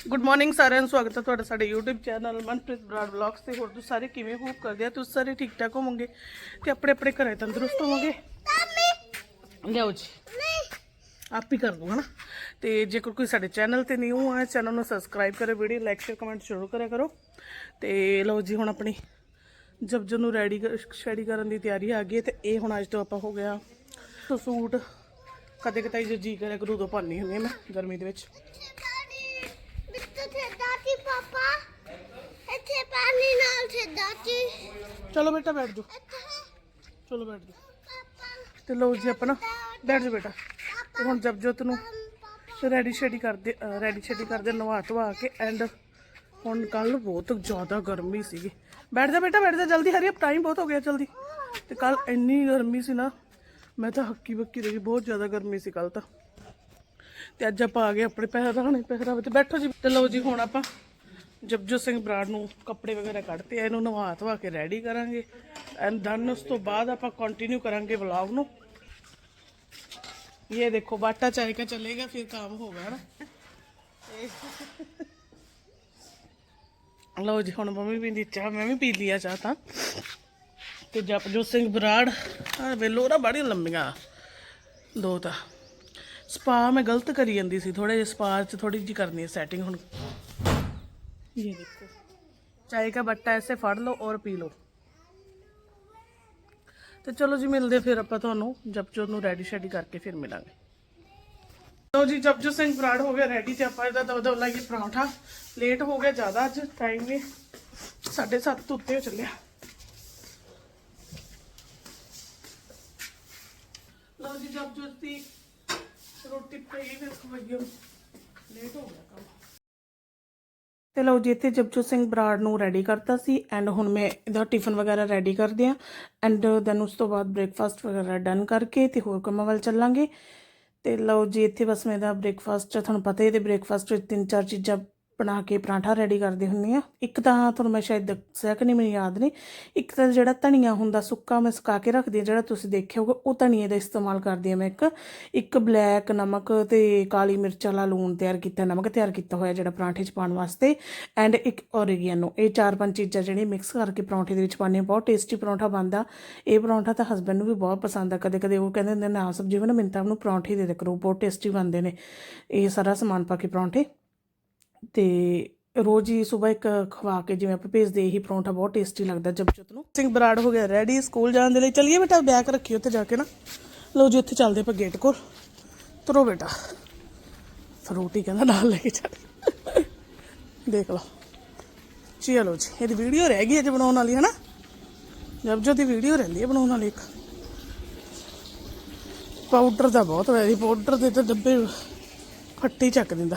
Good morning ਸਾਰਿਆਂ ਨੂੰ, ਸਵਾਗਤ ਹੈ ਤੁਹਾਡਾ ਸਾਡੇ YouTube channel Manpreet Brar vlogs ਤੇ। ਹੋਰ ਤੁਸੀਂ ਸਾਰੇ ਕਿਵੇਂ ਹੋ? ਕਰਦੇ ਆ? ਤੁਸੀਂ ਸਾਰੇ ਠੀਕ ਠਾਕ ਹੋਵੋਗੇ? ਤੇ ਆਪਣੇ ਆਪਣੇ ਘਰੇ ਤੰਦਰੁਸਤ ਹੋਵੋਗੇ? ਲਿਆਓ ਜੀ। ਆਪ ਹੀ ਕਰ ਦੂੰਗਾ ਨਾ ਤੇ ਜੇਕਰ ਕੋਈ ਸਾਡੇ ਚੈਨਲ ਤੇ ਨਿਊ ਆ ਚੈਨਲ ਨੂੰ ਸਬਸਕ੍ਰਾਈਬ ਕਰੇ ਵੀਡੀਓ ਲਾਈਕ ਸ਼ੇਅਰ ਕਮੈਂਟ ਸ਼ੁਰੂ ਕਰਿਆ ਕਰੋ। ਤੇ ਲਓ ਜੀ, ਹੁਣ ਆਪਣੀ ਜਬ ਨੂੰ ਰੈਡੀ ਸ਼ੈਡੀ ਕਰਨ ਦੀ ਤਿਆਰੀ ਆ ਗਈ ਹੈ ਤੇ ਇਹ ਹੁਣ ਅੱਜ ਤੋਂ ਆਪਾਂ ਹੋ ਗਿਆ ਸੋ ਸੂਟ। ਕਦੇ ਕਦੇ ਜੇ ਜੀ ਕਰਿਆ ਕਰੂ, ਉਦੋਂ ਪਾਉਂਦੀ ਹੁੰਦੀ ਹਾਂ ਮੈਂ ਗਰਮੀ ਦੇ ਵਿੱਚ ਬਿੱਟੂ ਤੇ ਦਾਦੀ ਪਾਪਾ ਪਾਣੀ ਨਾਲ ਤੇ ਦਾਦੀ ਚਲੋ ਬੇਟਾ ਬੈਠ ਜਾਓ। ਚਲੋ ਬੈਠ ਜਾਓ। ਤੇ ਲਓ ਜੀ ਆਪਣਾ ਬੈਠ ਜਾ ਬੇਟਾ। ਹੁਣ ਜਪਜੋਤ ਨੂੰ ਰੈਡੀ ਸ਼ੈਡੀ ਕਰਦੇ ਰੈਡੀ ਸ਼ੈਡੀ ਕਰਦੇ ਨਵਾ ਧਵਾ ਕੇ ਐਂਡ ਹੁਣ ਕੱਲ ਬਹੁਤ ਜ਼ਿਆਦਾ ਗਰਮੀ ਸੀਗੀ। ਬੈਠ ਜਾ ਬੇਟਾ ਬੈਠ ਜਾ ਜਲਦੀ ਹਰੀ ਟਾਈਮ ਬਹੁਤ ਹੋ ਗਿਆ ਜਲਦੀ। ਤੇ ਕੱਲ ਇੰਨੀ ਗਰਮੀ ਸੀ ਨਾ ਮੈਂ ਤਾਂ ਹੱਕੀ ਬੱਕੀ ਰਹੀ ਬਹੁਤ ਜ਼ਿਆਦਾ ਗਰਮੀ ਸੀ ਕੱਲ ਤਾਂ। ਤੇ ਅੱਜ ਆਪਾਂ ਆ ਗਏ ਆਪਣੇ ਪਹਿਰਾਣੇ ਪਹਿਰਾਵੇ ਤੇ ਬੈਠੋ ਜੀ। ਤੇ ਲਓ ਜੀ ਹੁਣ ਆਪਾਂ ਜਪਜੋ ਸਿੰਘ ਬਰਾੜ ਨੂੰ ਕੱਪੜੇ ਵਗੈਰਾ ਕੱਢਤੇ ਇਹਨੂੰ ਨਵਾ ਧਵਾ ਕੇ ਰੈਡੀ ਕਰਾਂਗੇ। ਐਂਡ ਦਨ ਉਸ ਤੋਂ ਬਾਅਦ ਆਪਾਂ ਕੰਟੀਨਿਊ ਕਰਾਂਗੇ ਵਲੌਗ ਨੂੰ। ਇਹ ਦੇਖੋ, ਬਾਟਾ ਚਾਹੇ ਕੇ ਚਲੇਗਾ, ਫਿਰ ਕੰਮ ਹੋਗਾ ਨਾ ਲਓ ਜੀ, ਹੁਣ ਮੰਮੀ ਪੀਂਦੀ ਚਾਹ, ਮੈਂ ਵੀ ਪੀ ਲਈ ਆ ਚਾਹ ਤਾਂ। ਤੇ ਜਪਜੋਤ ਸਿੰਘ ਬਰਾੜ ਆ ਵੇਲੋ, ਨਾ ਬੜੀ ਲੰਮੀਆਂ। ਦੋ ਤਾਂ। ਸਪਾ ਮੈਂ ਗਲਤ ਕਰੀ ਜਾਂਦੀ ਸੀ ਥੋੜੇ ਜਿਹਾ ਸਪਾ ਚ ਥੋੜੀ ਜੀ ਕਰਨੀ ਹੈ ਸੈਟਿੰਗ ਹੁਣ। ये चाय का बट्टा ऐसे फड़ लो और पी लो। तो चलो जी, मिलते फिर आप जब जो रेडी शेडी करके फिर मिला तो जी, जब सिंह ब्राड हो गया रेडी दौला ये पराठा लेट हो गया ज़्यादा अच टाइम भी साढ़े सात तो उत्ते चलिया जब जो रोटी पी फिर लेट हो गया ਤੇ ਲਓ ਜੀ, ਇੱਥੇ ਜਪਜੋਤ ਸਿੰਘ ਬਰਾੜ ਨੂੰ ਰੈਡੀ ਕਰਤਾ ਸੀ ਐਂਡ ਹੁਣ ਮੈਂ ਇਹਦਾ ਟਿਫਨ ਵਗੈਰਾ ਰੈਡੀ ਕਰਦੇ ਆ ਐਂਡ ਦੈਨ ਉਸ ਤੋਂ ਬਾਅਦ ਬ੍ਰੇਕਫਾਸਟ ਵਗੈਰਾ ਡਨ ਕਰਕੇ ਤੇ ਹੋਰ ਕੰਮਾਂ ਵੱਲ ਚੱਲਾਂਗੇ। ਤੇ ਲਓ ਜੀ, ਇੱਥੇ ਬਸ ਮੈਂ ਇਹਦਾ ਬ੍ਰੇਕਫਾਸਟ ਤੁਹਾਨੂੰ ਪਤਾ ਹੀ ਤੇ ਬ੍ਰੇਕਫਾਸਟ ਵਿੱਚ ਤਿੰਨ ਚਾਰ ਚੀਜ਼ਾਂ ਬਣਾ ਕੇ ਪਰਾਂਠਾ ਰੈਡੀ ਕਰਦੇ ਹੁੰਨੀ ਆ ਇੱਕ ਤਾਂ ਤੁਹਾਨੂੰ ਮੈਂ ਸ਼ਾਇਦ ਦੱਸਿਆ ਕਿ ਨਹੀਂ, ਮੈਨੂੰ ਯਾਦ ਨਹੀਂ। ਇੱਕ ਤਾਂ ਜਿਹੜਾ ਧਨੀਆ ਹੁੰਦਾ, ਸੁੱਕਾ ਮੈਂ ਸੁਕਾ ਕੇ ਰੱਖਦੀ ਆ ਜਿਹੜਾ ਤੁਸੀਂ ਦੇਖਿਆ ਹੋਊਗਾ, ਉਹ ਧਨੀਏ ਦਾ ਇਸਤੇਮਾਲ ਕਰਦੀ ਆ ਮੈਂ ਇੱਕ। ਇੱਕ ਬਲੈਕ ਨਮਕ ਤੇ ਕਾਲੀ ਮਿਰਚ ਵਾਲਾ ਲੂਣ ਤਿਆਰ ਕੀਤਾ, ਨਮਕ ਤਿਆਰ ਕੀਤਾ ਹੋਇਆ ਜਿਹੜਾ ਪਰਾਂਠੇ 'ਚ ਪਾਉਣ ਵਾਸਤੇ। ਐਂਡ ਇੱਕ ਔਰੇਗੈਨੋ ਇਹ ਚਾਰ ਪੰਜ ਚੀਜ਼ਾਂ ਜਿਹੜੀਆਂ ਮਿਕਸ ਕਰਕੇ ਪਰੌਂਠੇ ਦੇ ਵਿੱਚ ਪਾਉਂਦੇ ਬਹੁਤ ਟੇਸਟੀ ਪਰੌਂਠਾ ਬਣਦਾ। ਇਹ ਪਰੌਂਠਾ ਤਾਂ ਹਸਬੰਡ ਨੂੰ ਵੀ ਬਹੁਤ ਪਸੰਦ ਆ। ਕਦੇ ਕਦੇ ਉਹ ਕਹਿੰਦੇ ਹੁੰਦੇ ਨਾ ਸਬਜ਼ੀ ਬਣਾ ਮਿੰਤਾ ਨੂੰ ਪਰੌਂਠੇ ਦੇ ਦੇ ਕਰੋ। ਬਹੁਤ ਟੇਸਟੀ ਬਣਦੇ ਨੇ। ਇਹ ਸਾਰਾ ਸਮਾਨ ਪਾ ਕੇ ਪਰੌਂਠੇ। ਤੇ ਰੋਜ਼ ਹੀ ਸਵੇਰ ਇੱਕ ਖਵਾ ਕੇ ਜਿਵੇਂ ਆਪਾਂ ਭੇਜਦੇ ਇਹੀ ਪਰੌਂਠਾ ਬਹੁਤ ਟੇਸਟੀ ਲੱਗਦਾ ਜਪਚੁਤ ਨੂੰ। ਸਿੰਘ ਬਰਾੜ ਹੋ ਗਿਆ ਰੈਡੀ ਸਕੂਲ ਜਾਣ ਦੇ ਲਈ ਚਲਿਏ ਬੇਟਾ ਬੈਗ ਰੱਖੀ ਉੱਥੇ ਜਾ ਕੇ ਨਾ। ਲਓ ਜੀ, ਉੱਥੇ ਚੱਲਦੇ ਆਪਾਂ ਗੇਟ ਕੋਲ। ਤੁਰੋ ਬੇਟਾ। ਫਰੂਟੀ ਕਹਿੰਦਾ ਨਾਲ ਲੈ ਕੇ ਚੱਲ। ਦੇਖ ਲਓ। ਚਲੋ ਜੀ, ਇਹਦੀ ਵੀਡੀਓ ਰਹਿ ਗਈ ਹੈ ਅਜੇ ਬਣਾਉਣ ਵਾਲੀ ਹੈ ਨਾ ਜਪਜੋ ਦੀ ਵੀਡੀਓ ਰਹਿੰਦੀ ਹੈ ਬਣਾਉਣ ਵਾਲੀ ਇੱਕ। ਪਾਊਡਰ ਦਾ ਬਹੁਤ ਵੈਰੀ ਪਾਊਡਰ ਦੇ ਤਾਂ ਡੱਬੇ ਫੱਟੀ ਚੱਕ ਦਿੰਦਾ।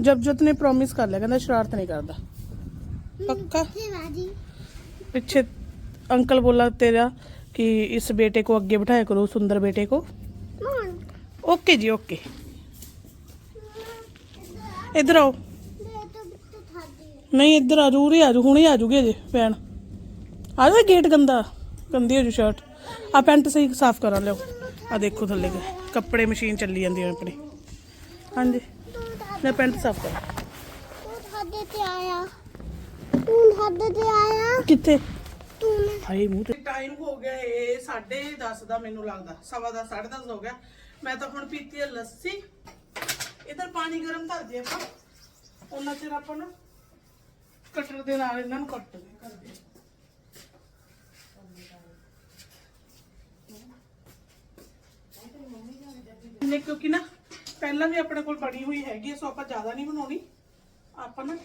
ਜਬ ਨੇ ਪ੍ਰੋਮਿਸ ਕਰ ਲਿਆ ਕਹਿੰਦਾ ਸ਼ਰਾਰਤ ਨਹੀਂ ਕਰਦਾ पक्का? फिर बाजी पीछे अंकल बोला तेरा कि इस बेटे को आगे बिठाया करो सुंदर बेटे को मॉम ओके जी ओके इधर आओ दे तो बिट्टू था दी ਨਹੀਂ ਇੱਧਰ ਆ ਜੂ ਉਰੇ ਆ ਜੂ ਹੁਣੇ ਆ ਜੂਗੇ ਜੇ ਭੈਣ ਆ ਜਾ ਗੇਟ ਗੰਦਾ ਗੰਦੀ ਹੋ ਜੂ ਸ਼ਰਟ ਆ ਪੈਂਟ ਸਹੀ ਸਾਫ਼ ਕਰਾ ਲਿਓ ਆ ਦੇਖੋ ਥੱਲੇ ਗਏ ਕੱਪੜੇ ਮਸ਼ੀਨ ਚੱਲੀ ਲੈ ਪੈਂਟ ਸਾਫ਼ ਕਰ। ਤੂੰ ਸਾਡੇ ਤੇ ਆਇਆ। ਤੂੰ ਸਾਡੇ ਤੇ ਆਇਆ। ਕਿੱਥੇ? ਤੂੰ ਹਾਏ ਮੂੰਹ ਤੇ ਟਾਈਮ ਹੋ ਗਿਆ ਇਹ 10:30 ਦਾ ਮੈਨੂੰ ਲੱਗਦਾ। ਸਵਾ ਦਾ 10:30 ਹੋ ਗਿਆ। ਮੈਂ ਤਾਂ ਹੁਣ ਪੀਤੀ ਹੈ ਲੱਸੀ। ਇਧਰ ਪਾਣੀ ਗਰਮ ਧਰ ਦੇ ਆਪਾਂ। ਉਹਨਾਂ ਚਿਰ ਆਪਾਂ ਨਾ ਕਟਰ ਦੇ ਨਾਲ ਇਹਨਾਂ ਨੂੰ ਕੱਟ ਦੇ ਨੇ ਕਿਉਂਕਿ ਨਾ ਪਹਿਲਾਂ ਵੀ ਆਪਣੇ ਕੋਲ ਬਣੀ ਹੋਈ ਹੈਗੀ ਸੋ ਆਪਾਂ ਜ਼ਿਆਦਾ ਨਹੀਂ ਬਣਾਉਣੀ। ਆਪਾਂ ਨਾ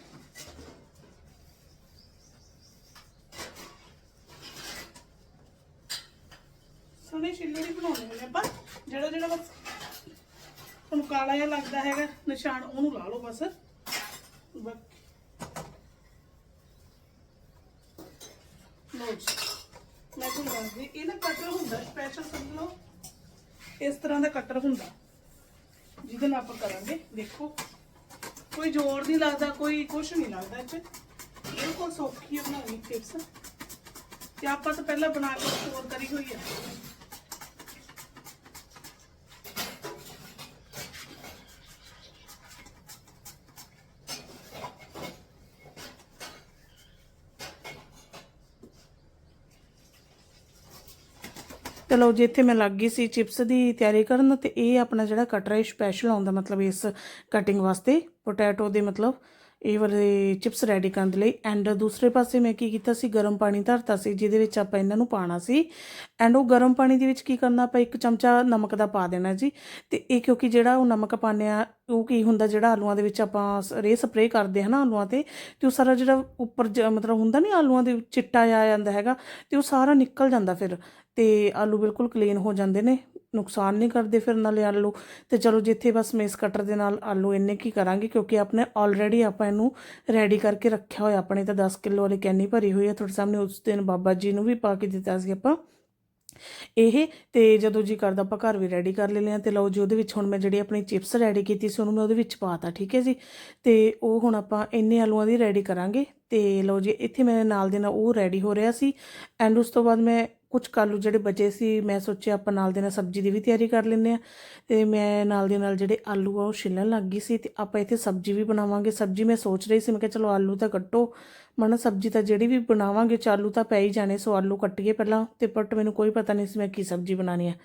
ਸੋਹਣੇ ਛਿੱਲੇ ਨਹੀਂ ਬਣਾਉਣੇ ਹੁੰਦੇ ਆਪਾਂ। ਜਿਹੜਾ ਜਿਹੜਾ ਬਸ ਤੁਹਾਨੂੰ ਕਾਲਾ ਜਿਹਾ ਲੱਗਦਾ ਹੈਗਾ, ਨਿਸ਼ਾਨ ਉਹਨੂੰ ਲਾ ਲਓ ਬਸ। ਲੋ ਮੈਂ ਤੁਹਾਨੂੰ ਦੱਸਦੀ ਇਹਦਾ ਕਟਰ ਹੁੰਦਾ ਸਪੈਸ਼ਲ ਸਮਝ ਲਓ। ਇਸ ਤਰ੍ਹਾਂ ਦਾ ਕਟਰ ਹੁੰਦਾ। ਜਿਹਦੇ ਨਾਲ ਆਪਾਂ ਕਰਾਂਗੇ, ਦੇਖੋ। ਕੋਈ ਜ਼ੋਰ ਨਹੀਂ ਲੱਗਦਾ, ਕੋਈ ਕੁਝ ਨਹੀਂ ਲੱਗਦਾ ਇਹ ਬਿਲਕੁਲ ਸੌਖੀ ਹੈ ਬਣਾਉਣੀ ਟਿਪਸ ਤੇ ਆਪਾਂ ਤਾਂ ਪਹਿਲਾਂ ਬਣਾ ਕੇ ਸਟੋਰ ਕਰੀ ਹੋਈ ਹੈ। ਚਲੋ ਜੀ, ਇੱਥੇ ਮੈਂ ਲੱਗ ਗਈ ਸੀ ਚਿਪਸ ਦੀ ਤਿਆਰੀ ਕਰਨ ਤੇ ਇਹ ਆਪਣਾ ਜਿਹੜਾ ਕਟਰ ਹੈ ਸਪੈਸ਼ਲ ਆਉਂਦਾ, ਮਤਲਬ ਇਸ ਕਟਿੰਗ ਵਾਸਤੇ ਪੋਟੈਟੋ ਦੇ ਮਤਲਬ, ਇਹ ਵਾਲੇ ਚਿਪਸ ਰੈਡੀ ਕਰਨ ਦੇ ਲਈ। ਐਂਡ ਦੂਸਰੇ ਪਾਸੇ ਮੈਂ ਕੀ ਕੀਤਾ ਸੀ, ਗਰਮ ਪਾਣੀ ਧਰਤਾ ਸੀ, ਜਿਹਦੇ ਵਿੱਚ ਆਪਾਂ ਇਹਨਾਂ ਨੂੰ ਪਾਣਾ ਸੀ। ਐਂਡ ਉਹ ਗਰਮ ਪਾਣੀ ਦੇ ਵਿੱਚ ਕੀ ਕਰਨਾ, ਆਪਾਂ ਇੱਕ ਚਮਚਾ ਨਮਕ ਦਾ ਪਾ ਦੇਣਾ ਜੀ। ਤੇ ਇਹ ਕਿਉਂਕਿ ਜਿਹੜਾ ਉਹ ਨਮਕ ਪਾਉਂਦੇ ਆ ਉਹ ਕੀ ਹੁੰਦਾ, ਜਿਹੜਾ ਆਲੂਆਂ ਦੇ ਵਿੱਚ ਆਪਾਂ ਰੇ ਸਪਰੇਅ ਕਰਦੇ ਹਨਾ ਆਲੂਆਂ ਤੇ ਤੇ ਉਹ ਸਾਰਾ ਜਿਹੜਾ ਉੱਪਰ ਜ- ਮਤਲਬ ਹੁੰਦਾ ਨਹੀਂ ਆਲੂਆਂ ਦੇ ਚਿੱਟਾ ਜਿਹਾ ਆ ਜਾਂਦਾ ਹੈਗਾ, ਤੇ ਉਹ ਸਾਰਾ ਨਿਕਲ ਜਾਂਦਾ ਫਿਰ। ਤੇ ਆਲੂ ਬਿਲਕੁਲ ਕਲੀਨ ਹੋ ਜਾਂਦੇ ਨੇ, ਨੁਕਸਾਨ ਨਹੀਂ ਕਰਦੇ ਫਿਰ ਨਾਲੇ ਆਲੂ। ਤੇ ਚਲੋ ਜਿੱਥੇ ਬਸ ਮੇਸ ਕਟਰ ਦੇ ਨਾਲ ਆਲੂ ਇੰਨੇ ਕੀ ਕਰਾਂਗੇ ਕਿਉਂਕਿ ਆਪਣੇ ਆਲਰੇਡੀ ਆਪਾਂ ਇਹਨੂੰ ਰੈਡੀ ਕਰਕੇ ਰੱਖਿਆ ਹੋਇਆ, ਆਪਣੇ ਤਾਂ 10 ਕਿਲੋ ਵਾਲੀ ਕੈਨੀ ਭਰੀ ਹੋਈ ਹੈ, ਤੁਹਾਡੇ ਸਾਹਮਣੇ ਉਸ ਦਿਨ ਬਾਬਾ ਜੀ ਨੂੰ ਵੀ ਪਾ ਕੇ ਦਿੱਤਾ ਸੀ ਆਪਾਂ। ਇਹ ਤੇ ਜਦੋਂ ਜੀ ਕਰਦਾ ਆਪਾਂ ਘਰ ਵੀ ਰੈਡੀ ਕਰ ਲੈਂਦੇ ਆ ਤੇ ਲਓ ਜੀ ਉਹਦੇ ਵਿੱਚ ਹੁਣ ਮੈਂ ਜਿਹੜੀ ਆਪਣੀ ਚਿਪਸ ਰੈਡੀ ਕੀਤੀ ਸੀ ਉਹਨੂੰ ਮੈਂ ਉਹਦੇ ਵਿੱਚ ਪਾਤਾ, ਠੀਕ ਹੈ ਜੀ। ਤੇ ਉਹ ਹੁਣ ਆਪਾਂ ਇੰਨੇ ਆਲੂਆਂ ਦੀ ਰੈਡੀ ਕਰਾਂਗੇ ਤੇ ਲਓ ਜੀ ਇੱਥੇ ਮੇਰੇ ਨਾਲ ਦੇ ਨਾਲ ਉਹ ਰੈਡੀ ਹੋ ਰਿਹਾ ਸੀ। ਐਂਡ ਉਸ ਤੋਂ ਬਾਅਦ ਮੈਂ ਕੁਝ ਆਲੂ ਜਿਹੜੇ ਬਚੇ ਸੀ, ਮੈਂ ਸੋਚਿਆ ਆਪਾਂ ਨਾਲ ਦੇ ਨਾਲ ਸਬਜ਼ੀ ਦੀ ਵੀ ਤਿਆਰੀ ਕਰ ਲੈਂਦੇ ਆ ਤੇ ਮੈਂ ਨਾਲ ਦੇ ਨਾਲ ਜਿਹੜੇ ਆਲੂ ਆ, ਉਹ ਛਿੱਲਣ ਲੱਗ ਗਈ ਸੀ ਤੇ ਆਪਾਂ ਇੱਥੇ ਸਬਜ਼ੀ ਵੀ ਬਣਾਵਾਂਗੇ। ਸਬਜ਼ੀ ਮੈਂ ਸੋਚ ਰਹੀ ਸੀ, ਮੈਂ ਕਿਹਾ ਚਲੋ ਆਲੂ ਤਾਂ ਕੱਟੋ। ਮਨ ਸਬਜ਼ੀ ਤਾਂ ਜਿਹੜੀ ਵੀ ਬਣਾਵਾਂਗੇ ਚਾਲੂ ਤਾਂ ਪੈ ਹੀ ਜਾਣੇ, ਸੋ ਆਲੂ ਕੱਟੀਏ ਪਹਿਲਾਂ। ਤੇ ਬਟ ਮੈਨੂੰ ਕੋਈ ਪਤਾ ਨਹੀਂ ਸੀ ਮੈਂ ਕੀ ਸਬਜ਼ੀ ਬਣਾਣੀ ਹੈ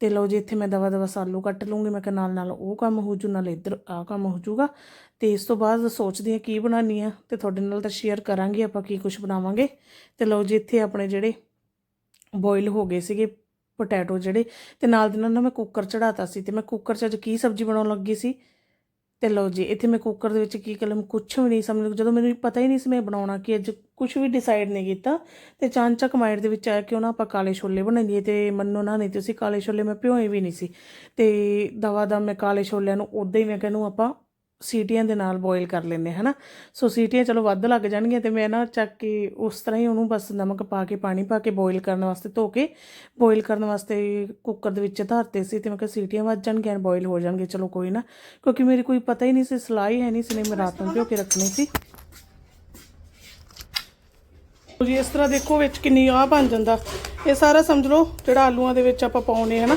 ਤੇ ਲਓ ਜੀ, ਇੱਥੇ ਮੈਂ ਦਵਾ ਦਵਾ ਆਲੂ ਕੱਟ ਲੂੰਗੀ ਮੈਂ ਕਿਹਾ ਨਾਲ ਨਾਲ ਉਹ ਕੰਮ ਹੋ ਜੂ, ਨਾਲ ਇੱਧਰ ਆ ਕੰਮ ਹੋ ਜੂਗਾ। ਤੇ ਇਸ ਤੋਂ ਬਾਅਦ ਸੋਚਦੀ ਹਾਂ ਕੀ ਬਣਾਉਣੀ ਆ। ਤੇ ਤੁਹਾਡੇ ਨਾਲ ਤਾਂ ਸ਼ੇਅਰ ਕਰਾਂਗੇ ਆਪਾਂ ਕੀ ਕੁਝ ਬਣਾਵਾਂਗੇ। ਤੇ ਲਓ ਜੀ, ਇੱਥੇ ਆਪਣੇ ਜਿਹੜੇ ਬੋਇਲ ਹੋ ਗਏ ਸੀਗੇ ਪੋਟੈਟੋ ਜਿਹੜੇ ਤੇ ਨਾਲ ਦੀ ਨਾਲ ਨਾ ਮੈਂ ਕੁੱਕਰ ਚੜਾਤਾ ਸੀ ਤੇ ਮੈਂ ਕੁੱਕਰ 'ਚ ਅੱਜ ਕੀ ਸਬਜ਼ੀ ਬਣਾਉਣ ਲੱਗੀ ਸੀ ਤੇ ਲਓ ਜੀ, ਇੱਥੇ ਮੈਂ ਕੁੱਕਰ ਦੇ ਵਿੱਚ ਕੀ ਕਲਮ ਕੁਛ ਵੀ ਨਹੀਂ ਸਮਝ ਜਦੋਂ ਮੈਨੂੰ ਪਤਾ ਹੀ ਨਹੀਂ ਸੀ ਮੈਂ ਬਣਾਉਣਾ ਕੀ, ਅੱਜ ਕੁਝ ਵੀ ਡਿਸਾਈਡ ਨਹੀਂ ਕੀਤਾ ਤੇ ਚਾਂਚਕ ਮਾਈਂਡ ਦੇ ਵਿੱਚ ਆਇਆ ਕਿ ਉਹਨਾਂ ਆਪਾਂ ਕਾਲੇ ਛੋਲੇ ਬਣਾਈਏ ਤੇ ਮੰਨੋ ਨਾ ਨਹੀਂ ਤੁਸੀਂ ਕਾਲੇ ਛੋਲੇ, ਮੈਂ ਭਿਓਏ ਵੀ ਨਹੀਂ ਸੀ ਤੇ ਦਵਾ ਦਾ ਮੈਂ ਕਾਲੇ ਛੋਲਿਆਂ ਨੂੰ ਉਦਾਂ ਹੀ ਮੈਂ ਕਹਿੰਨੂੰ ਆਪਾਂ ਸੀਟੀਆਂ ਦੇ ਨਾਲ ਬੋਇਲ ਕਰ ਲੈਂਦੇ ਹਨਾ? ਸੋ ਸੀਟੀਆਂ ਚਲੋ ਵੱਧ ਲੱਗ ਜਾਣਗੀਆਂ ਤੇ ਮੈਂ ਨਾ ਚੱਕ ਕੇ ਉਸ ਤਰ੍ਹਾਂ ਹੀ ਉਹਨੂੰ ਬਸ ਨਮਕ ਪਾ ਕੇ, ਪਾਣੀ ਪਾ ਕੇ ਬੋਇਲ ਕਰਨ ਵਾਸਤੇ ਧੋ ਕੇ, ਬੋਇਲ ਕਰਨ ਵਾਸਤੇ ਕੁੱਕਰ ਦੇ ਵਿੱਚ ਧਰਤੇ ਸੀ ਤੇ ਮੈਂ ਕਿਹਾ ਸੀਟੀਆਂ ਵੱਜ ਜਾਣਗੀਆਂ ਬੋਇਲ ਹੋ ਜਾਣਗੇ, ਚਲੋ ਕੋਈ ਨਾ। ਕਿਉਂਕਿ ਮੇਰੀ ਕੋਈ ਪਤਾ ਹੀ ਨਹੀਂ ਸੀ ਸਲਾਈ ਹੈ ਨਹੀਂ ਸੀ, ਨਹੀਂ ਮੈਂ ਰਾਤ ਨੂੰ ਭਿਓ ਕੇ ਰੱਖਣੀ ਸੀ। ਜੀ, ਇਸ ਤਰ੍ਹਾਂ ਦੇਖੋ ਵਿੱਚ ਕਿੰਨੀ ਆ ਬਣ ਜਾਂਦਾ। ਇਹ ਸਾਰਾ ਸਮਝ ਲਓ ਜਿਹੜਾ ਆਲੂਆਂ ਦੇ ਵਿੱਚ ਆਪਾਂ ਪਾਉਨੇ ਹਨਾ?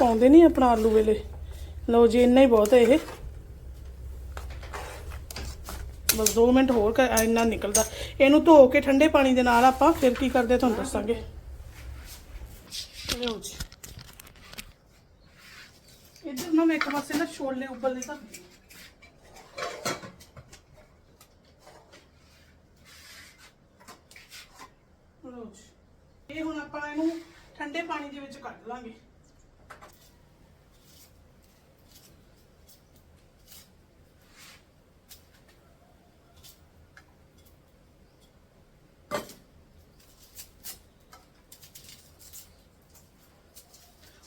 ਪਾਉਂਦੇ ਨਹੀਂ ਆਪਣਾ ਆਲੂ ਵੇਲੇ। ਲਓ ਜੀ, ਇੰਨਾ ਹੀ ਬਹੁਤ ਹੈ ਇਹ। ਬਸ 2 ਮਿੰਟ ਹੋਰ ਇੰਨਾ ਨਿਕਲਦਾ। ਇਹਨੂੰ ਧੋ ਕੇ ਠੰਡੇ ਪਾਣੀ ਦੇ ਨਾਲ ਆਪਾਂ ਫਿਰ ਕੀ ਕਰਦੇ ਤੁਹਾਨੂੰ ਦੱਸਾਂਗੇ। ਲਓ ਜੀ। ਇੱਧਰ ਨਾ ਮੈਂ ਇੱਕ ਪਾਸੇ ਨਾ ਛੋਲੇ ਉਬਲਦੇ ਤਾਂ ਇਹ ਹੁਣ ਆਪਾਂ ਇਹਨੂੰ ਠੰਡੇ ਪਾਣੀ ਦੇ ਵਿੱਚ ਕੱਢ ਲਾਂਗੇ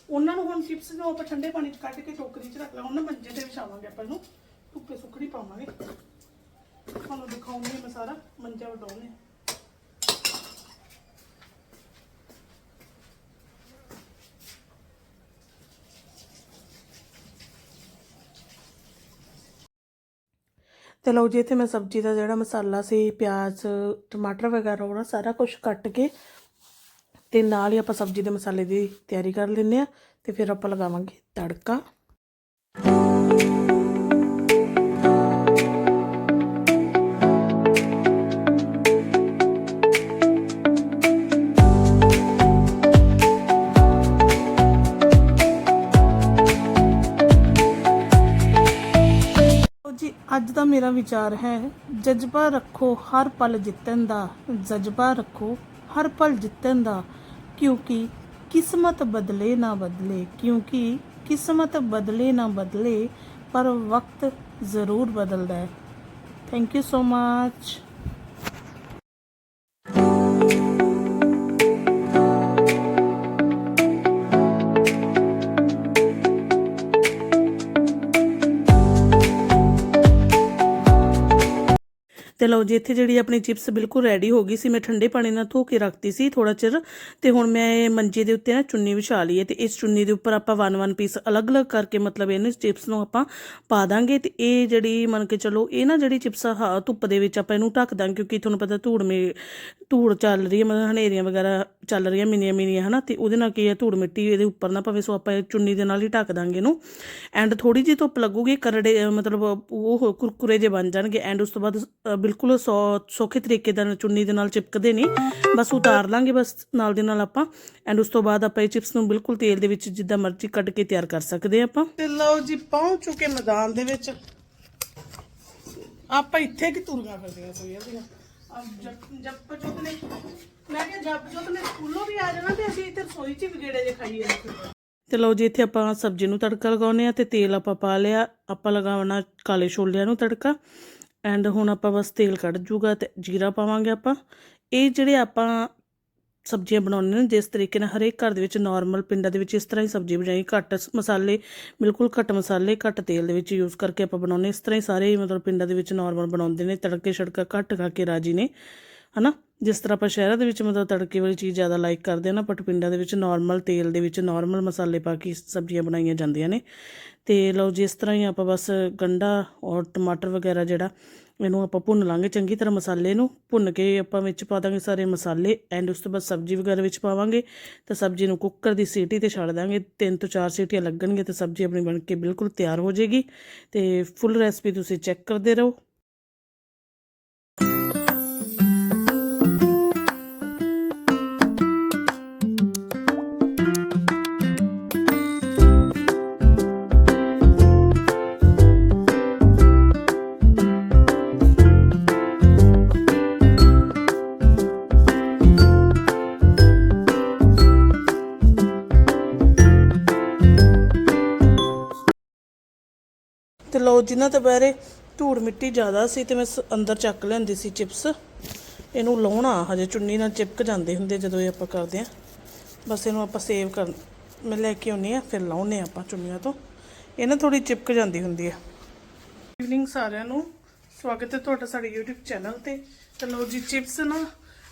ਉਹਨਾਂ ਨੂੰ ਹੁਣ ਚਿਪਸ ਨੂੰ ਆਪਾਂ ਠੰਡੇ ਪਾਣੀ 'ਚ ਕੱਢ ਕੇ ਟੋਕਰੀ 'ਚ ਰੱਖ ਲਾ ਉਹਨਾਂ ਮੰਜੇ ਤੇ ਵਿਛਾਵਾਂਗੇ ਆਪਾਂ ਇਹਨੂੰ ਧੁੱਪੇ ਸੁੱਕੜੀ ਪਾਵਾਂਗੇ ਤੁਹਾਨੂੰ ਦਿਖਾਉਂਗੀ ਮੈਂ ਸਾਰਾ ਮੰਜਾ ਵਡਾਉਣੇ ਤੇ ਲਓ ਜੀ ਇੱਥੇ ਮੈਂ ਸਬਜ਼ੀ ਦਾ ਜਿਹੜਾ ਮਸਾਲਾ ਸੀ ਪਿਆਜ਼ ਟਮਾਟਰ ਵਗੈਰਾ ਉਹ ਸਾਰਾ ਕੁਝ ਕੱਟ ਕੇ ਤੇ ਨਾਲ ਹੀ ਆਪਾਂ ਸਬਜ਼ੀ ਦੇ ਮਸਾਲੇ ਦੀ ਤਿਆਰੀ ਕਰ ਲੈਂਦੇ ਆ ਤੇ ਫਿਰ ਆਪਾਂ ਲਗਾਵਾਂਗੇ ਤੜਕਾ। ਅੱਜ ਦਾ ਮੇਰਾ ਵਿਚਾਰ ਹੈ, ਜਜ਼ਬਾ ਰੱਖੋ ਹਰ ਪਲ ਜਿੱਤਣ ਦਾ, ਜਜ਼ਬਾ ਰੱਖੋ ਹਰ ਪਲ ਜਿੱਤਣ ਦਾ। क्योंकि किस्मत बदले ना बदले, क्योंकि किस्मत बदले ना बदले, पर वक्त ज़रूर बदल रहा है। थैंक यू सो मच ਤੇ ਲਓ ਜੀ, ਇੱਥੇ ਜਿਹੜੀ ਆਪਣੀ ਚਿਪਸ ਬਿਲਕੁਲ ਰੈਡੀ ਹੋ ਗਈ ਸੀ, ਮੈਂ ਠੰਡੇ ਪਾਣੀ ਨਾਲ ਧੋ ਕੇ ਰੱਖਤੀ ਸੀ ਥੋੜਾ ਚਿਰ, ਤੇ ਹੁਣ ਮੈਂ ਇਹ ਮੰਜੇ ਦੇ ਉੱਤੇ ਨਾ ਚੁੰਨੀ ਵਿਛਾ ਲਈ ਹੈ ਤੇ ਇਸ ਚੁੰਨੀ ਦੇ ਉੱਪਰ ਆਪਾਂ ਵਨ ਵਨ ਪੀਸ ਅਲੱਗ-ਅਲੱਗ ਕਰਕੇ ਮਤਲਬ ਇਹਨੂੰ ਚਿਪਸ ਨੂੰ ਆਪਾਂ ਪਾ ਦਾਂਗੇ ਤੇ ਇਹ ਜਿਹੜੀ ਮੰਨ ਕੇ ਚਲੋ, ਇਹ ਨਾ ਜਿਹੜੀ ਚਿਪਸ ਆ ਧੁੱਪ ਦੇ ਵਿੱਚ ਆਪਾਂ ਇਹਨੂੰ ਢੱਕ ਦਾਂਗੇ ਕਿਉਂਕਿ ਤੁਹਾਨੂੰ ਪਤਾ ਧੂੜ ਮੇ, ਧੂੜ ਚੱਲ ਰਹੀ ਹੈ, ਮਤਲਬ ਹਨੇਰੀਆਂ ਵਗੈਰਾ ਚੱਲ ਰਹੀਆਂ ਮਿਨੀਆਂ ਮਿਨੀਆਂ ਹਨਾ, ਤੇ ਉਹਦੇ ਨਾਲ ਕੀ ਹੈ, ਧੂੜ ਮਿੱਟੀ ਇਹਦੇ ਉੱਪਰ ਨਾ ਪਵੇ, ਸੋ ਆਪਾਂ ਇਹ ਚੁੰਨੀ ਦੇ ਨਾਲ ਹੀ ਢੱਕ ਦਾਂਗੇ ਇਹਨੂੰ। ਐਂਡ ਥੋੜੀ ਜਿਹੀ ਧੁੱਪ ਲੱਗੂਗੀ, ਕਰੜੇ, ਮਤਲਬ ਉਹ ਕੁਰਕੁਰੇ ਜੇ ਬਣ ਜਾਣਗੇ ਐਂਡ ਉਸ ਤੋਂ ਬਾਅਦ ਬਿਲਕੁਲ ਸੌਖੇ ਤਰੀਕੇ ਨਾਲ ਚੁੰਨੀ ਦੇ ਨਾਲ ਚਿਪਕਦੇ ਨਹੀਂ ਬਸ ਉਤਾਰ ਲਾਂਗੇ ਬਸ ਨਾਲ ਦੇ ਨਾਲ ਆਪਾਂ। ਐਂਡ ਉਸ ਤੋਂ ਬਾਅਦ ਆਪਾਂ ਇਹ ਚਿਪਸ ਨੂੰ ਬਿਲਕੁਲ ਤੇਲ ਦੇ ਵਿੱਚ ਜਿੱਦਾਂ ਮਰਜ਼ੀ ਕੱਢ ਕੇ ਤਿਆਰ ਕਰ ਸਕਦੇ ਆਪਾਂ। ਤੇ ਲਓ ਜੀ ਪਹੁੰਚ ਚੁੱਕੇ ਮੈਦਾਨ ਦੇ ਵਿੱਚ। ਆਪਾਂ ਇੱਥੇ ਕਿ ਤੁਰੀਆਂ ਫਿਰਦੀਆਂ ਸੋਈਆਂ ਦੀਆਂ? ਜੱਪ ਜੱਪ ਚੁੱਕ ਨੇ। ਮੈਂ ਕਿਹਾ ਜੱਪ ਚੁੱਕ ਨੇ ਸਕੂਲੋਂ ਵੀ ਆ ਜਾਣਾ ਤੇ ਅਸੀਂ ਇੱਥੇ ਰਸੋਈ 'ਚ ਵੀ ਗੇੜੇ ਜੇ ਖਾਈਏ। ਤੇ ਲਓ ਜੀ ਇੱਥੇ ਆਪਾਂ ਸਬਜ਼ੀ ਨੂੰ ਤੜਕਾ ਲਗਾਉਨੇ ਆ ਤੇ ਤੇਲ ਆਪਾਂ ਪਾ ਲਿਆ। ਆਪਾਂ ਲਗਾਉਣਾ ਕਾਲੇ ਛੋਲਿਆਂ ਨੂੰ ਤੜਕਾ। ਐਂਡ ਹੁਣ ਆਪਾਂ ਬਸ ਤੇਲ ਕੱਢ ਜੂਗਾ ਤੇ ਜੀਰਾ ਪਾਵਾਂਗੇ ਆਪਾਂ। ਇਹ ਜਿਹੜੇ ਆਪਾਂ ਸਬਜ਼ੀਆਂ ਬਣਾਉਂਦੇ ਨੇ, ਜਿਸ ਤਰੀਕੇ ਨਾਲ ਹਰੇਕ ਘਰ ਦੇ ਵਿੱਚ ਨਾਰਮਲ ਪਿੰਡਾਂ ਦੇ ਵਿੱਚ ਇਸ ਤਰ੍ਹਾਂ ਹੀ ਸਬਜ਼ੀ ਬਣਾਈ, ਘੱਟ ਮਸਾਲੇ, ਬਿਲਕੁਲ ਘੱਟ ਮਸਾਲੇ, ਘੱਟ ਤੇਲ ਦੇ ਵਿੱਚ ਯੂਜ਼ ਕਰਕੇ ਆਪਾਂ ਬਣਾਉਂਦੇ ਇਸ ਤਰ੍ਹਾਂ ਹੀ ਸਾਰੇ ਮਤਲਬ ਪਿੰਡਾਂ ਦੇ ਵਿੱਚ ਨਾਰਮਲ ਬਣਾਉਂਦੇ ਨੇ ਤੜਕੇ ਛੜਕਾ ਘੱਟ ਖਾ ਕੇ ਰਾਜੀ ਨੇ, ਹਨਾ? ਜਿਸ ਤਰ੍ਹਾਂ ਆਪਾਂ ਸ਼ਹਿਰਾਂ ਦੇ ਵਿੱਚ ਮਤਲਬ ਤੜਕੇ ਵਾਲੀ ਚੀਜ਼ ਜ਼ਿਆਦਾ ਲਾਈਕ ਕਰਦੇ ਆ ਨਾ ਬਟ ਪਿੰਡਾਂ ਦੇ ਵਿੱਚ ਨਾਰਮਲ ਤੇਲ ਦੇ ਵਿੱਚ ਨਾਰਮਲ ਮਸਾਲੇ ਪਾ ਕੇ ਸਬਜ਼ੀਆਂ ਬਣਾਈਆਂ ਜਾਂਦੀਆਂ ਨੇ। ਤੇ ਲਓ ਜਿਸ ਤਰ੍ਹਾਂ ਹੀ ਆਪਾਂ ਬਸ ਗੰਡਾ ਔਰ ਟਮਾਟਰ ਵਗੈਰਾ ਜਿਹੜਾ, ਇਹਨੂੰ ਆਪਾਂ ਭੁੰਨ ਲਾਂਗੇ ਚੰਗੀ ਤਰ੍ਹਾਂ ਮਸਾਲੇ ਨੂੰ। ਭੁੰਨ ਕੇ ਆਪਾਂ ਵਿੱਚ ਪਾ ਦਾਂਗੇ ਸਾਰੇ ਮਸਾਲੇ ਐਂਡ ਉਸ ਤੋਂ ਬਾਅਦ ਸਬਜ਼ੀ ਵਗੈਰਾ ਵਿੱਚ ਪਾਵਾਂਗੇ। ਤਾਂ ਸਬਜ਼ੀ ਨੂੰ ਕੁੱਕਰ ਦੀ ਸੀਟੀ ਤੇ ਛੱਡ ਦਾਂਗੇ। ਤਿੰਨ ਤੋਂ ਚਾਰ ਸੀਟੀਆਂ ਲੱਗਣਗੀਆਂ ਤਾਂ ਸਬਜ਼ੀ ਆਪਣੀ ਬਣ ਕੇ ਬਿਲਕੁਲ ਤਿਆਰ ਹੋ ਜਾਏਗੀ। ਤੇ ਫੁੱਲ ਰੈਸਪੀ ਤੁਸੀਂ ਚੈੱਕ ਕਰਦੇ ਰਹੋ। ਤੇ ਲੋ ਜਿਨ੍ਹਾਂ ਤੇ ਧੂੜ ਮਿੱਟੀ ਜ਼ਿਆਦਾ ਸੀ ਤੇ ਮੈਂ ਸ- ਅੰਦਰ ਚੱਕ ਲੈਂਦੀ ਸੀ ਚਿਪਸ। ਇਹਨੂੰ ਲਾਉਣਾ, ਹਜੇ ਚੁੰਨੀ ਨਾਲ ਚਿਪਕ ਜਾਂਦੇ ਹੁੰਦੇ ਜਦੋਂ ਇਹ ਆਪਾਂ ਕਰਦੇ ਆ ਬਸ ਇਹਨੂੰ ਆਪਾਂ ਸੇਵ ਕਰ ਮੈਂ ਲੈ ਕੇ ਆਉਣੀ ਆ ਫਿਰ ਲਾਉਨੇ ਆਪਾਂ ਚੁੰਨੀਆਂ ਤੋਂ। ਇਹ ਨਾ ਥੋੜੀ ਚਿਪਕ ਜਾਂਦੀ ਹੁੰਦੀ ਆ ਇਵਨਿੰਗ ਸਾਰਿਆਂ ਨੂੰ। ਸਵਾਗਤ ਹੈ ਤੁਹਾਡਾ ਸਾਡੇ YouTube ਚੈਨਲ ਤੇ। ਤੇ ਲੋ ਜੀ, ਚਿਪਸ ਨਾ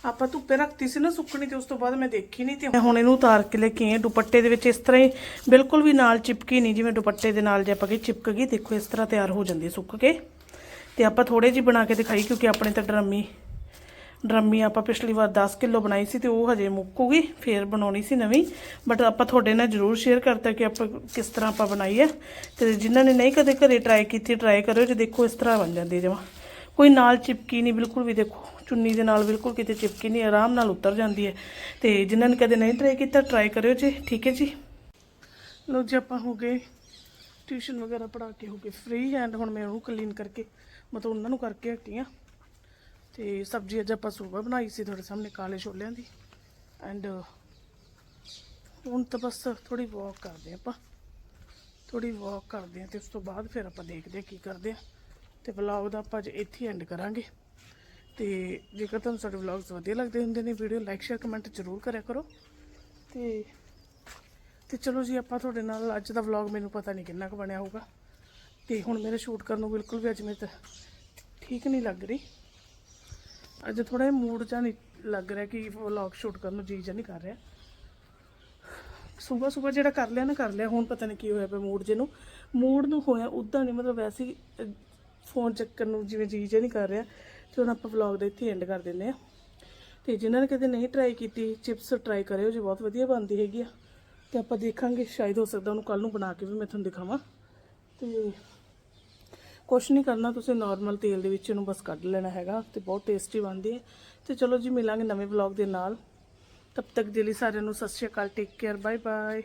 ਆਪਾਂ ਧੁੱਪੇ ਰੱਖਤੀ ਸੀ ਨਾ ਸੁੱਕਣੀ ਤੇ ਉਸ ਤੋਂ ਬਾਅਦ ਮੈਂ ਦੇਖੀ ਨਹੀਂ ਤੇ ਮੈਂ ਹੁਣ ਇਹਨੂੰ ਉਤਾਰ ਕੇ ਲੈ ਕੇ ਆਈ ਦੁਪੱਟੇ ਦੇ ਵਿੱਚ ਇਸ ਤਰ੍ਹਾਂ ਹੀ ਬਿਲਕੁਲ ਵੀ ਨਾਲ ਚਿਪਕੀ ਨਹੀਂ, ਜਿਵੇਂ ਦੁਪੱਟੇ ਦੇ ਨਾਲ ਜੇ ਆਪਾਂ ਕਿ ਚਿਪਕ ਗਈ, ਦੇਖੋ ਇਸ ਤਰ੍ਹਾਂ ਤਿਆਰ ਹੋ ਜਾਂਦੀ ਸੁੱਕ ਕੇ। ਤੇ ਆਪਾਂ ਥੋੜੇ ਜਿਹੀ ਬਣਾ ਕੇ ਦਿਖਾਈ, ਕਿਉਂਕਿ ਆਪਣੇ ਤਾਂ ਡਰਮੀ ਡਰਮੀ ਆਪਾਂ ਪਿਛਲੀ ਵਾਰ 10 ਕਿਲੋ ਬਣਾਈ ਸੀ ਤੇ ਉਹ ਹਜੇ ਮੁੱਕੂਗੀ, ਫੇਰ ਬਣਾਉਣੀ ਸੀ ਨਵੀਂ। ਬਟ ਆਪਾਂ ਤੁਹਾਡੇ ਨਾਲ ਜ਼ਰੂਰ ਸ਼ੇਅਰ ਕਰਤਾ ਕਿ ਆਪਾਂ ਕਿਸ ਤਰ੍ਹਾਂ ਆਪਾਂ ਬਣਾਈ ਹੈ। ਤੇ ਜਿਨ੍ਹਾਂ ਨੇ ਨਹੀਂ ਕਦੇ ਘਰੇ ਟਰਾਈ ਕੀਤੀ ਟਰਾਈ ਕਰਿਓ, ਜੇ ਦੇਖੋ ਇਸ ਤਰ੍ਹਾਂ ਬਣ ਜਾਂਦੀ ਜਮਾ। ਕੋਈ ਨਾਲ ਚਿਪਕੀ ਨਹੀਂ, ਬਿਲਕੁਲ ਵੀ ਦੇਖੋ। ਚੁੰਨੀ ਦੇ ਨਾਲ ਬਿਲਕੁਲ ਕਿਤੇ ਚਿਪਕੀ ਨਹੀਂ, ਆਰਾਮ ਨਾਲ ਉਤਰ ਜਾਂਦੀ ਹੈ। ਤੇ ਜਿਨ੍ਹਾਂ ਨੇ ਕਦੇ ਨਹੀਂ ਟਰਾਈ ਕੀਤਾ ਟਰਾਈ ਕਰਿਓ ਜੀ, ਠੀਕ ਹੈ ਜੀ? ਲੋ ਜੀ, ਆਪਾਂ ਹੋ ਗਏ। ਟਿਊਸ਼ਨ ਵਗੈਰਾ ਪੜਾ ਕੇ ਹੋ ਗਏ ਫ੍ਰੀ ਐਂਡ ਹੁਣ ਮੈਂ ਉਹਨੂੰ ਕਲੀਨ ਕਰਕੇ ਮਤਲਬ ਉਹਨਾਂ ਨੂੰ ਕਰਕੇ ਹਟੀ ਆ ਤੇ ਸਬਜ਼ੀ ਅੱਜ ਆਪਾਂ ਸੂਬਾ ਬਣਾਈ ਸੀ ਤੁਹਾਡੇ ਸਾਹਮਣੇ, ਕਾਲੇ ਛੋਲਿਆਂ ਦੀ। ਐਂਡ ਹੁਣ ਤਾਂ ਬਸ ਥੋੜੀ ਵਾਕ ਕਰਦੇ ਆਪਾਂ। ਥੋੜੀ ਵਾਕ ਕਰਦੇ ਆ ਤੇ ਉਸ ਤੋਂ ਬਾਅਦ ਫਿਰ ਆਪਾਂ ਦੇਖਦੇ ਆ ਕੀ ਕਰਦੇ ਆ ਤੇ ਵਲੌਗ ਦਾ ਆਪਾਂ ਅੱਜ ਇੱਥੇ ਐਂਡ ਕਰਾਂਗੇ। ਤੇ ਜੇਕਰ ਤੁਹਾਨੂੰ ਸਾਡੇ ਵਲੌਗਸ ਵਧੀਆ ਲੱਗਦੇ ਹੁੰਦੇ ਨੇ ਵੀਡੀਓ ਲਾਈਕ ਸ਼ੇਅਰ ਕਮੈਂਟ ਜ਼ਰੂਰ ਕਰਿਆ ਕਰੋ। ਤੇ ਤੇ ਚਲੋ ਜੀ, ਆਪਾਂ ਤੁਹਾਡੇ ਨਾਲ ਅੱਜ ਦਾ ਵਲੌਗ ਮੈਨੂੰ ਪਤਾ ਨਹੀਂ ਕਿੰਨਾ ਕੁ ਬਣਿਆ ਹੋਊਗਾ। ਤੇ ਹੁਣ ਮੇਰੇ ਸ਼ੂਟ ਕਰਨ ਨੂੰ ਬਿਲਕੁਲ ਵੀ ਅੱਜ ਮੇਰੇ ਠੀਕ ਨਹੀਂ ਲੱਗ ਰਹੀ। ਅੱਜ ਥੋੜਾ ਜਿਹਾ ਮੂਡ ਜਾਂ ਨਹੀਂ ਲੱਗ ਰਿਹਾ ਕਿ ਵਲੌਗ ਸ਼ੂਟ ਕਰਨ ਨੂੰ ਜੀ ਜਾਂ ਨਹੀਂ ਕਰ ਰਿਹਾ। ਸਵੇਰ ਸਵੇਰ ਜਿਹੜਾ ਕਰ ਲਿਆ ਨਾ, ਕਰ ਲਿਆ। ਹੁਣ ਪਤਾ ਨਹੀਂ ਕੀ ਹੋਇਆ ਪਿਆ ਮੂਡ ਜੇ ਨੂੰ ਮੂਡ ਨੂੰ ਹੋਇਆ ਉਦਾਂ ਨਹੀਂ ਮਤਲਬ ਵੈਸੇ ਫੋਨ ਚੱਕਣ ਨੂੰ ਜਿਵੇਂ ਜੀ ਜੇ ਨਹੀਂ ਕਰ ਰਿਹਾ, ਤੇ ਹੁਣ ਆਪਾਂ ਵਲੌਗ ਦਾ ਇੱਥੇ ਐਂਡ ਕਰ ਦਿੰਦੇ ਆ ਤੇ ਜਿਨ੍ਹਾਂ ਨੇ ਕਦੇ ਨਹੀਂ ਟਰਾਈ ਕੀਤੀ ਚਿਪਸ ਟਰਾਈ ਕਰਿਓ, ਜੀ ਬਹੁਤ ਵਧੀਆ ਬਣਦੀ ਹੈਗੀ ਆ। ਤੇ ਆਪਾਂ ਦੇਖਾਂਗੇ, ਸ਼ਾਇਦ ਹੋ ਸਕਦਾ ਉਹਨੂੰ ਕੱਲ ਨੂੰ ਬਣਾ ਕੇ ਵੀ ਮੈਂ ਤੁਹਾਨੂੰ ਦਿਖਾਵਾਂ। ਤੇ ਕੁਛ ਨਹੀਂ ਕਰਨਾ, ਤੁਸੀਂ ਨਾਰਮਲ ਤੇਲ ਦੇ ਵਿੱਚ ਇਹਨੂੰ ਬਸ ਕੱਢ ਲੈਣਾ ਹੈਗਾ, ਤੇ ਬਹੁਤ ਟੇਸਟੀ ਬਣਦੀ ਹੈ। ਤੇ ਚਲੋ ਜੀ, ਮਿਲਾਂਗੇ ਨਵੇਂ ਵਲੌਗ ਦੇ ਨਾਲ। ਤਬ ਤੱਕ ਦੇ ਲਈ ਸਾਰਿਆਂ ਨੂੰ Sat Sri Akal take care bye bye